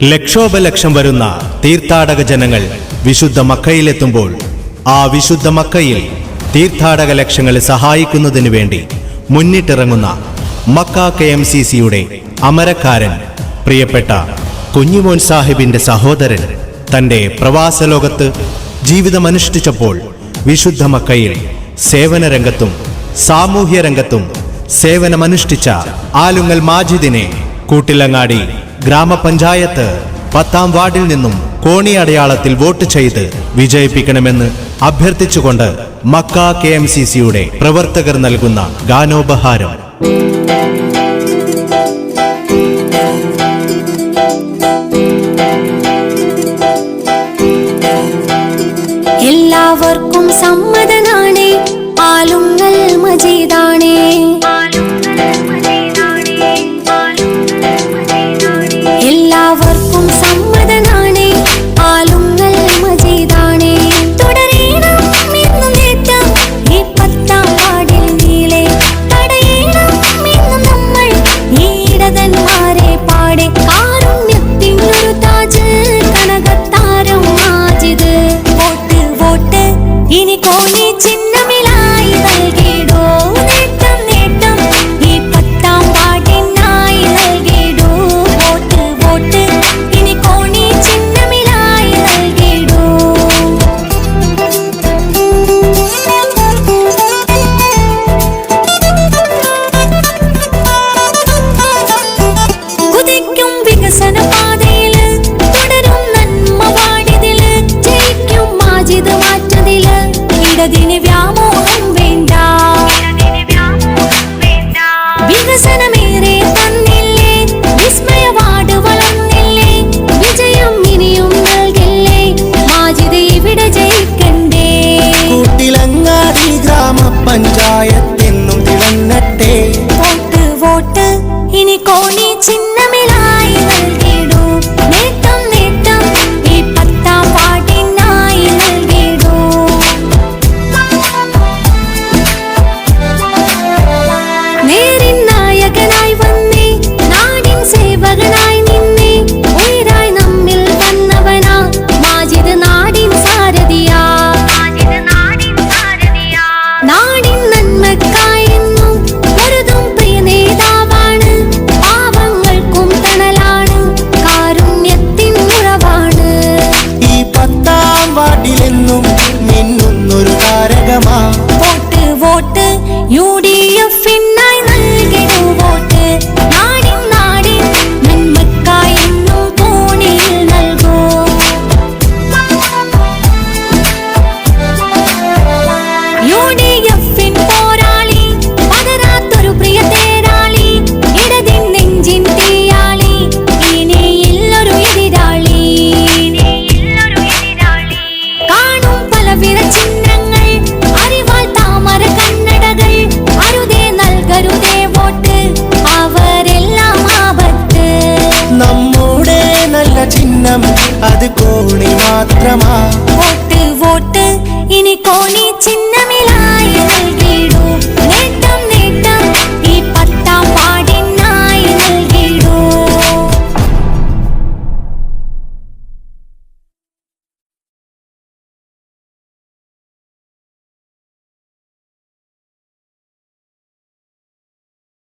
ലക്ഷോപലക്ഷം വരുന്ന തീർത്ഥാടക ജനങ്ങൾ വിശുദ്ധ മക്കയിലെത്തുമ്പോൾ ആ വിശുദ്ധ മക്കയിൽ തീർത്ഥാടക ലക്ഷ്യങ്ങളെ സഹായിക്കുന്നതിനു വേണ്ടി മുന്നിട്ടിറങ്ങുന്ന മക്ക കെ എം സി സിയുടെ അമരക്കാരൻ പ്രിയപ്പെട്ട കുഞ്ഞുമോൻ സാഹിബിന്റെ സഹോദരൻ തന്റെ പ്രവാസ ലോകത്ത് ജീവിതമനുഷ്ഠിച്ചപ്പോൾ വിശുദ്ധ മക്കയിൽ സേവന രംഗത്തും സാമൂഹ്യ രംഗത്തും സേവനമനുഷ്ഠിച്ച ആലുങ്ങൽ മാജിദിനെ കൂട്ടിലങ്ങാടി ഗ്രാമപഞ്ചായത്ത് പത്താം വാർഡിൽ നിന്നും കോണി അടയാളത്തിൽ വോട്ട് ചെയ്ത് വിജയിപ്പിക്കണമെന്ന് അഭ്യർത്ഥിച്ചുകൊണ്ട് മക്ക കെ എം സി സിയുടെ പ്രവർത്തകർ നൽകുന്ന ഗാനോപഹാരം. മാറ്റതിൽ ഇടതിന് വ്യാമോഹം വേണ്ട. വികസനമേറെ തന്നില്ലേ വിസ്മയവാട് വളർന്നില്ലേ വിജയം ഇനിയും നൽകില്ലേ മാജിത് ഇവിടെ ജയിക്കണ്ടേ. കൂട്ടിലങ്ങാടി ഗ്രാമപഞ്ചായത്തെന്നും തിളങ്ങട്ടെ. വോട്ട് വോട്ട് ഇനി കോണി problema അത് കോണി മാത്രമാ വോട്ട് വോട്ട് ഇനി കോണി ചിഹ്നമിലാ